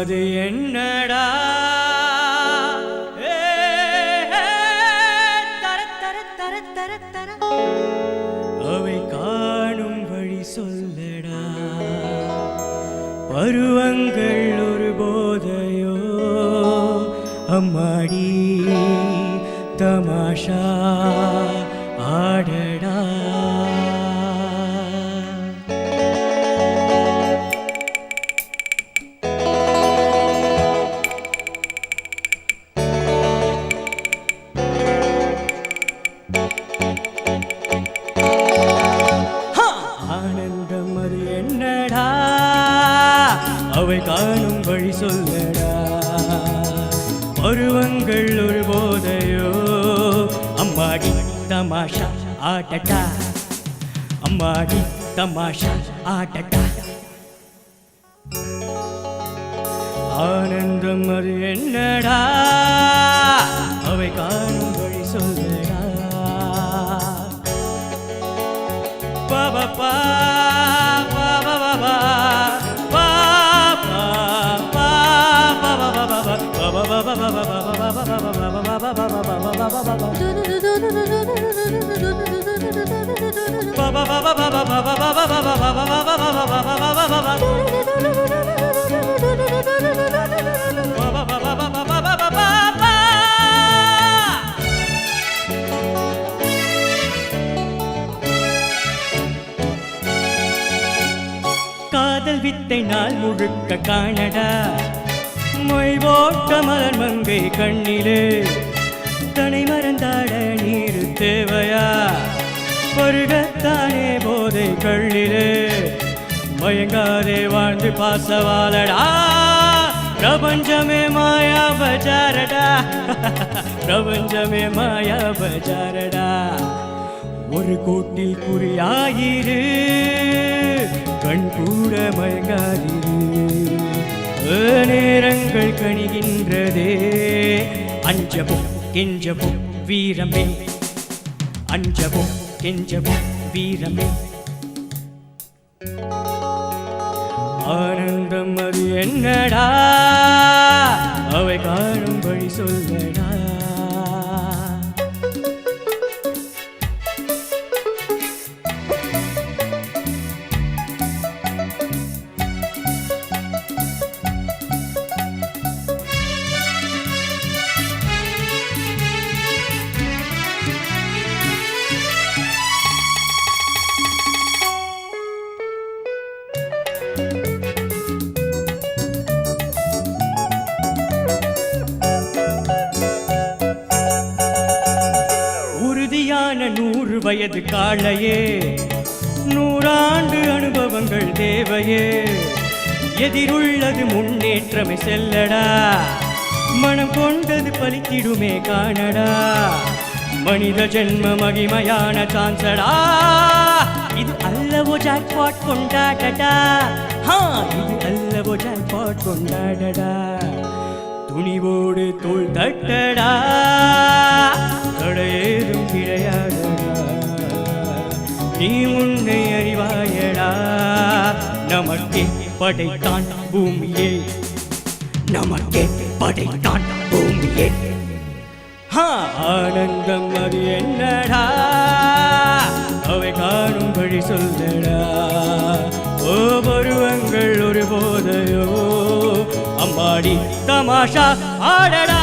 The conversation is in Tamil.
அது என்னடா? அவை காணும் வழி சொல்லடா. பருவங்கள் ஒரு போதையோ? அம்மாடி தமாஷா. காணும் வழி சொல்லடா. பருவங்கள் ஒரு போதையோ. அம்மாடி தமாஷா ஆட்டட்டா. அம்மாடி தமாஷா ஆட்டட்டா. ஆனந்தம் அது என்னடா? அவை காணும் காதல் வித்தை நாள் முழுக்க காணடா. மொய் ஓட்ட மலர் மங்கை கண்ணிலே. தனை மறந்தாட நீர் தேவையா? பொருகத்தானே போதை கள்ளிலே. மயங்காதே வாழ்ந்து பாசவாலடா பிரபஞ்சமே மாயா பஜாரடா பிரபஞ்சமே மாயா பஜாரடா ஒரு கோட்டில் குறியாயிரு. கண் கூட மயங்காதிரு. நேரங்கள் கணிகின்றதே. அஞ்சவும் கெஞ்சவும் வீரமே. அஞ்சவும் கெஞ்சவும் வீரமே. ஆனந்தம் அது என்னடா? அவை காணும் வழி சொல்லடா. நூறு வயது காளையே. நூறாண்டு அனுபவங்கள் தேவையே. எதிருள்ளது முன்னேற்றமே செல்லடா. மனம் கொண்டது பலித்திடுமே காணடா. மனித ஜென்ம மகிமையான சான்சடா. இது அல்லவோ ஜாக்பாட் கொண்டாடடா. ஹா இது அல்லவோ ஜாக்பாட் கொண்டாடடா. துணிவோடு தோல் தட்டடா. தொடையேதும் கிடையாதடா நீ உன்னை அறிவாயடா. நமக்கே படைத்தான் பூமியே. நமக்கே படைத்தான் பூமியே. ஆனந்தம் அது என்னடா? அவை காணும் வழி சொல்லடா. ஓ பருவங்கள் ஒரு போதையோ அம்மாடி தமாஷா ஆடடா.